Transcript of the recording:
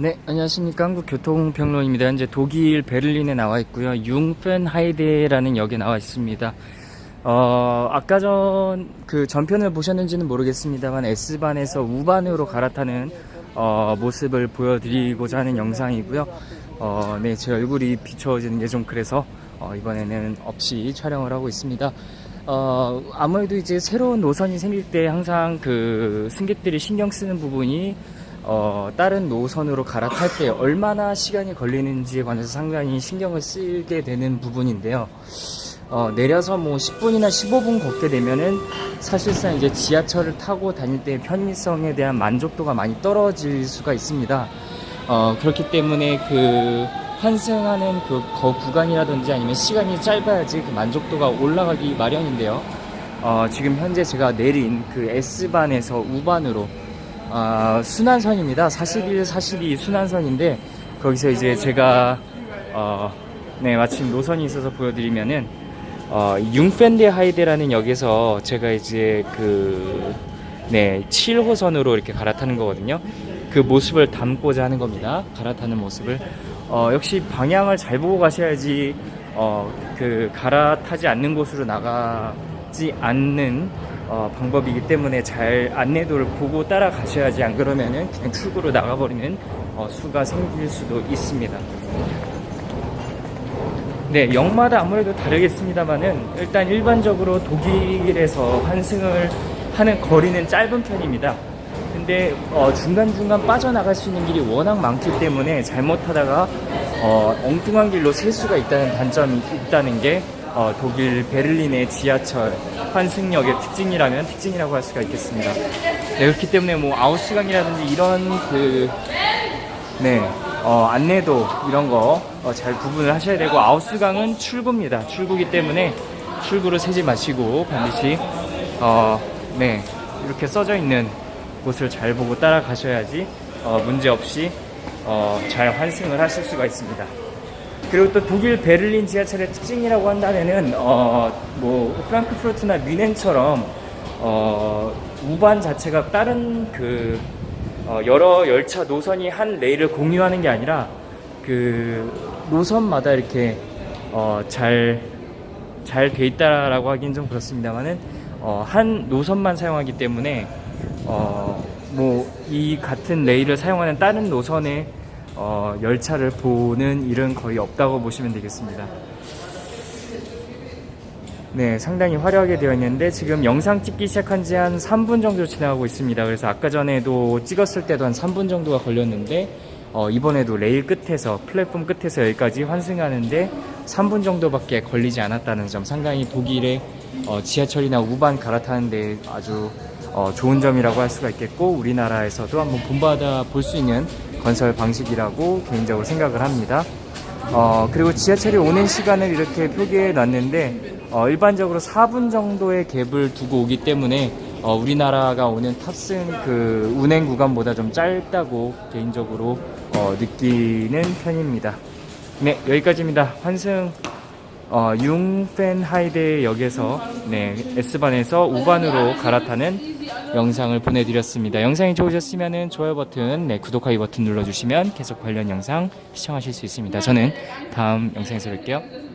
네, 안녕하십니까. 한국교통평론입니다. 현재 독일 베를린에 나와 있고요. 융펜하이데라는 역에 나와 있습니다. 어, 아까 전, 그 전편을 보셨는지는 모르겠습니다만, S반에서 U반으로 갈아타는, 어, 모습을 보여드리고자 하는 영상이고요. 어, 네, 제 얼굴이 비춰지는 게 좀 그래서, 어, 이번에는 없이 촬영을 하고 있습니다. 어, 아무래도 이제 새로운 노선이 생길 때 항상 그 승객들이 신경 쓰는 부분이 어, 다른 노선으로 갈아탈 때 얼마나 시간이 걸리는지에 관해서 상당히 신경을 쓰게 되는 부분인데요. 어, 내려서 뭐 10분이나 15분 걷게 되면은 사실상 이제 지하철을 타고 다닐 때 편의성에 대한 만족도가 많이 떨어질 수가 있습니다. 어, 그렇기 때문에 그 환승하는 그거 구간이라든지 아니면 시간이 짧아야지 그 만족도가 올라가기 마련인데요. 어, 지금 현재 제가 내린 그 S반에서 U반으로 아, 순환선입니다. 41, 42 순환선인데 거기서 이제 제가 어, 네 마침 노선이 있어서 보여드리면은 어, 융펜데 하이데라는 역에서 제가 이제 그 네, 7호선으로 이렇게 갈아타는 거거든요. 그 모습을 담고자 하는 겁니다. 갈아타는 모습을. 어, 역시 방향을 잘 보고 가셔야지 어, 그 갈아타지 않는 곳으로 나가지 않는 어, 방법이기 때문에 잘 안내도를 보고 따라가셔야지 안 그러면은 그냥 출구로 나가버리는 어, 수가 생길 수도 있습니다. 네, 역마다 아무래도 다르겠습니다만은 일단 일반적으로 독일에서 환승을 하는 거리는 짧은 편입니다. 근데 어, 중간중간 빠져나갈 수 있는 길이 워낙 많기 때문에 잘못하다가 어, 엉뚱한 길로 셀 수가 있다는 단점이 있다는 게 어, 독일 베를린의 지하철 환승역의 특징이라면 특징이라고 할 수가 있겠습니다. 네, 그렇기 때문에 뭐 아웃시간이라든지 이런 그 네, 어, 안내도 이런 거잘 구분을 하셔야 되고 아웃스강은 출구입니다. 출구기 때문에 출구를 세지 마시고 반드시 어, 네 이렇게 써져 있는 곳을 잘 보고 따라가셔야지 어, 문제 없이 어, 잘 환승을 하실 수가 있습니다. 그리고 또 독일 베를린 지하철의 특징이라고 한다면은 어뭐 프랑크푸르트나 뮌헨처럼 어 우반 자체가 다른 그 어, 여러 열차 노선이 한 레일을 공유하는 게 아니라 그 노선마다 이렇게 어, 어잘잘 돼 있다라고 하긴 좀 그렇습니다만은 어, 한 노선만 사용하기 때문에 어, 뭐 이 같은 레일을 사용하는 다른 노선의 어, 열차를 보는 일은 거의 없다고 보시면 되겠습니다. 네, 상당히 화려하게 되어 있는데 지금 영상 찍기 시작한 지 한 3분 정도 지나가고 있습니다. 그래서 아까 전에도 찍었을 때도 한 3분 정도가 걸렸는데 어, 이번에도 레일 끝에서 플랫폼 끝에서 여기까지 환승하는데 3분 정도밖에 걸리지 않았다는 점 상당히 독일의 어, 지하철이나 우반 갈아타는데 아주 어, 좋은 점이라고 할 수가 있겠고 우리나라에서도 한번 본받아 볼 수 있는 건설 방식이라고 개인적으로 생각을 합니다. 어, 그리고 지하철이 오는 시간을 이렇게 표기해 놨는데, 어, 일반적으로 4분 정도의 갭을 두고 오기 때문에, 어, 우리나라가 오는 탑승 그 운행 구간보다 좀 짧다고 개인적으로, 어, 느끼는 편입니다. 네, 여기까지입니다. 환승, 어, 융펜하이데 역에서, 네, S반에서 우반으로 갈아타는 영상을 보내드렸습니다. 영상이 좋으셨으면 좋아요 버튼, 네, 구독하기 버튼 눌러주시면 계속 관련 영상 시청하실 수 있습니다. 저는 다음 영상에서 뵐게요.